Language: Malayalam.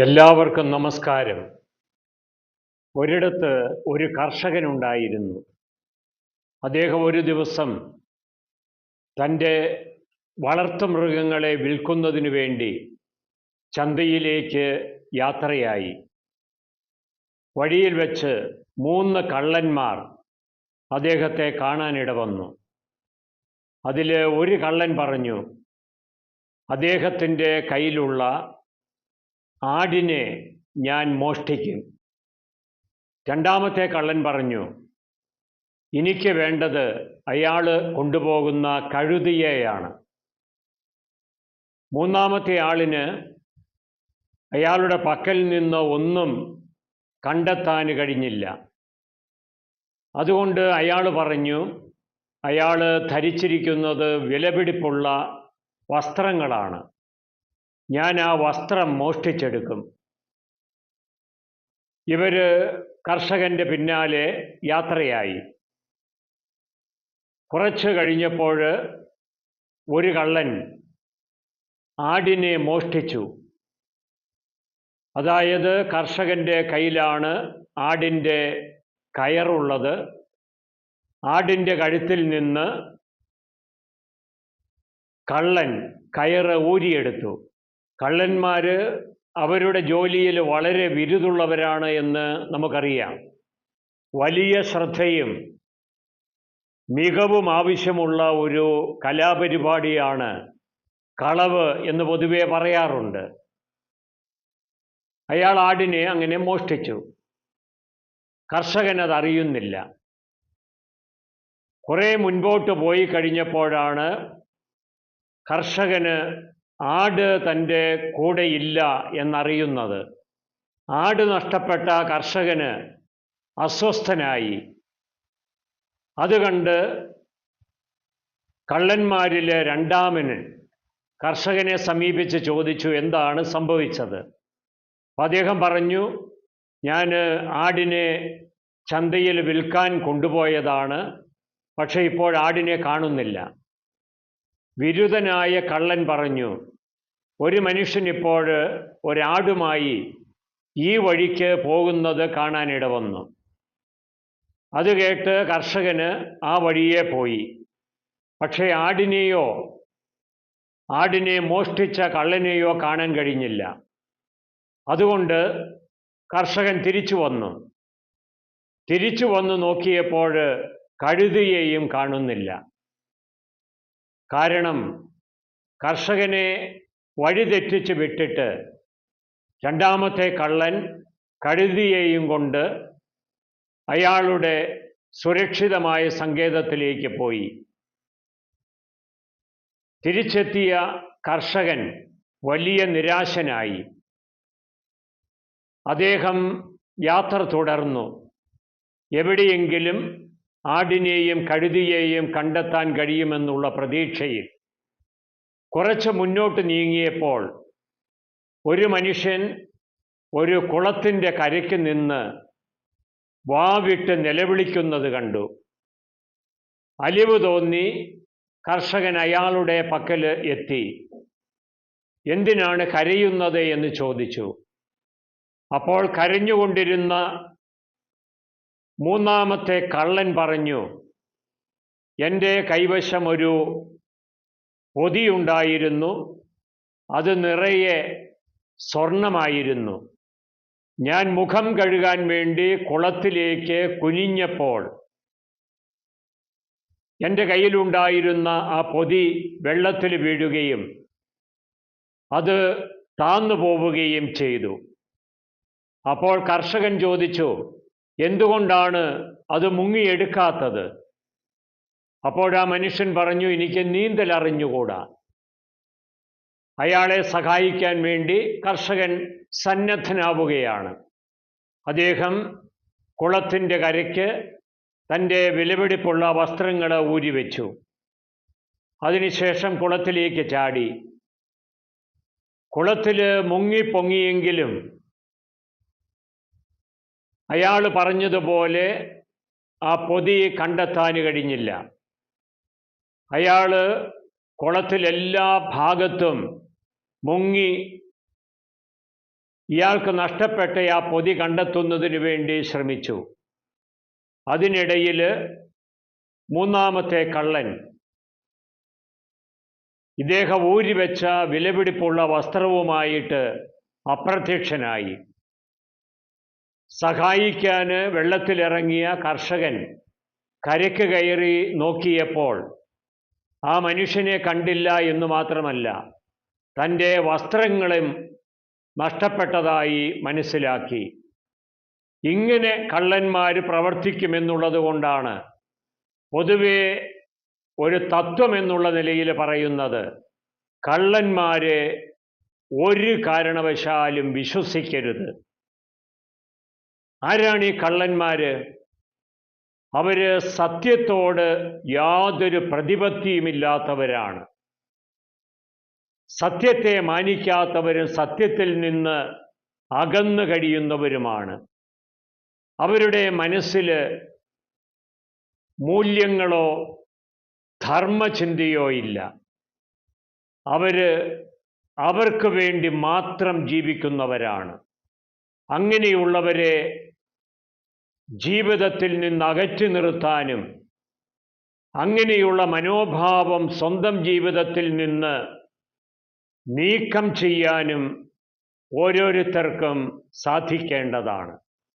എല്ലാവർക്കും നമസ്കാരം. ഒരിടത്ത് ഒരു കർഷകനുണ്ടായിരുന്നു. അദ്ദേഹം ഒരു ദിവസം തന്റെ വളർത്തുമൃഗങ്ങളെ വിൽക്കുന്നതിനു വേണ്ടി ചന്തയിലേക്ക് യാത്രയായി. വഴിയിൽ വെച്ച് മൂന്ന് കള്ളന്മാർ അദ്ദേഹത്തെ കാണാനിട വന്നു. അതിൽ ഒരു കള്ളൻ പറഞ്ഞു അദ്ദേഹത്തിന്റെ കയ്യിലുള്ള ആടിനെ ഞാൻ മോഷ്ടിക്കും. രണ്ടാമത്തെ കള്ളൻ പറഞ്ഞു എനിക്ക് വേണ്ടത് അയാൾ കൊണ്ടുപോകുന്ന കഴുതിയെയാണ്. മൂന്നാമത്തെ ആളിന് അയാളുടെ പക്കൽ നിന്ന് ഒന്നും കണ്ടെത്താൻ കഴിഞ്ഞില്ല. അതുകൊണ്ട് അയാൾ പറഞ്ഞു അയാൾ ധരിച്ചിരിക്കുന്നത് വിലപിടിപ്പുള്ള വസ്ത്രങ്ങളാണ്. ഞാൻ ആ വസ്ത്രം മോഷ്ടിച്ചെടുക്കും. ഇവർ കർഷകന്റെ പിന്നാലെ യാത്രയായി. കുറച്ച് കഴിഞ്ഞപ്പോൾ ഒരു കള്ളൻ ആടിനെ മോഷ്ടിച്ചു. അതായത് കർഷകന്റെ കയ്യിലാണ് ആടിന്റെ കയറുള്ളത്. ആടിന്റെ കഴുത്തിൽ നിന്ന് കള്ളൻ കയറ് ഊരിയെടുത്തു. കള്ളന്മാർ അവരുടെ ജോലിയിൽ വളരെ വിരുതുള്ളവരാണ് എന്ന് നമുക്കറിയാം. വലിയ ശ്രദ്ധയും മികവും ആവശ്യമുള്ള ഒരു കലാപരിപാടിയാണ് കളവ് എന്ന് പൊതുവെ പറയാറുണ്ട്. അയാൾ ആടിനെ അങ്ങനെ മോഷ്ടിച്ചു. കർഷകൻ അതറിയുന്നില്ല കുറേ മുൻപോട്ട് പോയി കഴിഞ്ഞപ്പോഴാണ് കർഷകന് ആട് തന്റെ കൂടെയില്ല എന്നറിയുന്നത്. ആട് നഷ്ടപ്പെട്ട കർഷകന് അസ്വസ്ഥനായി. അത് കണ്ട് കള്ളന്മാരിലെ രണ്ടാമന് കർഷകനെ സമീപിച്ച് ചോദിച്ചു എന്താണ് സംഭവിച്ചത്? അദ്ദേഹം പറഞ്ഞു ഞാൻ ആടിനെ ചന്തയിൽ വിൽക്കാൻ കൊണ്ടുപോയതാണ് പക്ഷേ ഇപ്പോൾ ആടിനെ കാണുന്നില്ല. വിരുദ്ധനായ കള്ളൻ പറഞ്ഞു ഒരു മനുഷ്യൻ ഇപ്പോൾ ഒരാടുമായി ഈ വഴിക്ക് പോകുന്നത് കാണാനിട വന്നു അത് കേട്ട് കർഷകന് ആ വഴിയെ പോയി. പക്ഷേ ആടിനെയോ ആടിനെ മോഷ്ടിച്ച കള്ളനെയോ കാണാൻ കഴിഞ്ഞില്ല. അതുകൊണ്ട് കർഷകൻ തിരിച്ചു വന്നു. തിരിച്ചു വന്നു നോക്കിയപ്പോൾ കഴുതിയെയും കാണുന്നില്ല. കാരണം കർഷകനെ വഴിതെറ്റിച്ച് വിട്ടിട്ട് രണ്ടാമത്തെ കള്ളൻ കഴുതിയെയും കൊണ്ട് അയാളുടെ സുരക്ഷിതമായ സങ്കേതത്തിലേക്ക് പോയി. തിരിച്ചെത്തിയ കർഷകൻ വലിയ നിരാശനായി. അദ്ദേഹം യാത്ര തുടർന്നു. എവിടെയെങ്കിലും ആടിനെയും കഴുതിയെയും കണ്ടെത്താൻ കഴിയുമെന്നുള്ള പ്രതീക്ഷയിൽ കുറച്ച് മുന്നോട്ട് നീങ്ങിയപ്പോൾ ഒരു മനുഷ്യൻ ഒരു കുളത്തിന്റെ കരയ്ക്ക് നിന്ന് വാവിട്ട് നിലവിളിക്കുന്നത് കണ്ടു. അലിവ് തോന്നി കർഷകൻ അയാളുടെ പക്കൽ എത്തി. എന്തിനാണ് കരയുന്നത് എന്ന് ചോദിച്ചു. അപ്പോൾ കരഞ്ഞുകൊണ്ടിരുന്ന മൂന്നാമത്തെ കള്ളൻ പറഞ്ഞു എന്റെ കൈവശം ഒരു പൊതിയുണ്ടായിരുന്നു. അത് നിറയെ സ്വർണമായിരുന്നു. ഞാൻ മുഖം കഴുകാൻ വേണ്ടി കുളത്തിലേക്ക് കുനിഞ്ഞപ്പോൾ എന്റെ കയ്യിലുണ്ടായിരുന്ന ആ പൊതി വെള്ളത്തിൽ വീഴുകയും അത് താന്നു പോവുകയും ചെയ്തു. അപ്പോൾ കർഷകൻ ചോദിച്ചു എന്തുകൊണ്ടാണ് അത് മുങ്ങിയെടുക്കാത്തത്? അപ്പോഴാ മനുഷ്യൻ പറഞ്ഞു എനിക്ക് നീന്തൽ അറിഞ്ഞുകൂടാ അയാളെ സഹായിക്കാൻ വേണ്ടി കർഷകൻ സന്നദ്ധനാവുകയാണ്. അദ്ദേഹം കുളത്തിന്റെ കരയ്ക്ക് തന്റെ വിലപിടിപ്പുള്ള വസ്ത്രങ്ങൾ ഊരിവെച്ചു. അതിനുശേഷം കുളത്തിലേക്ക് ചാടി. കുളത്തിൽ മുങ്ങിപ്പൊങ്ങിയെങ്കിലും അയാൾ പറഞ്ഞതുപോലെ ആ പൊതി കണ്ടെത്താൻ കഴിഞ്ഞില്ല. അയാൾ കുളത്തിലെല്ലാ ഭാഗത്തും മുങ്ങി ഇയാൾക്ക് നഷ്ടപ്പെട്ട ആ പൊതി കണ്ടെത്തുന്നതിന് വേണ്ടി ശ്രമിച്ചു. അതിനിടയിൽ മൂന്നാമത്തെ കള്ളൻ ഇദ്ദേഹം ഊരിവെച്ച വിലപിടിപ്പുള്ള വസ്ത്രവുമായിട്ട് അപ്രത്യക്ഷനായി. സഹായിക്കാൻ വെള്ളത്തിലിറങ്ങിയ കർഷകൻ കരയ്ക്ക് കയറി നോക്കിയപ്പോൾ ആ മനുഷ്യനെ കണ്ടില്ല എന്ന് മാത്രമല്ല തന്റെ വസ്ത്രങ്ങളും നഷ്ടപ്പെട്ടതായി മനസ്സിലാക്കി. ഇങ്ങനെ കള്ളന്മാർ പ്രവർത്തിക്കുമെന്നുള്ളത് കൊണ്ടാണ് പൊതുവെ ഒരു തത്വം എന്നുള്ള നിലയിൽ പറയുന്നത് കള്ളന്മാരെ ഒരു കാരണവശാലും വിശ്വസിക്കരുത്. ആരാണ് ഈ കള്ളന്മാര്? അവർ സത്യത്തോട് യാതൊരു പ്രതിപത്തിയുമില്ലാത്തവരാണ്. സത്യത്തെ മാനിക്കാത്തവരും സത്യത്തിൽ നിന്ന് അകന്നു കഴിയുന്നവരുമാണ്. അവരുടെ മനസ്സിൽ മൂല്യങ്ങളോ ധർമ്മചിന്തയോ ഇല്ല. അവർ അവർക്ക് വേണ്ടി മാത്രം ജീവിക്കുന്നവരാണ്. അങ്ങനെയുള്ളവരെ ജീവിതത്തിൽ നിന്ന് അകറ്റി നിർത്താനും അങ്ങനെയുള്ള മനോഭാവം സ്വന്തം ജീവിതത്തിൽ നിന്ന് നീക്കം ചെയ്യാനും ഓരോരുത്തർക്കും സാധിക്കേണ്ടതാണ്.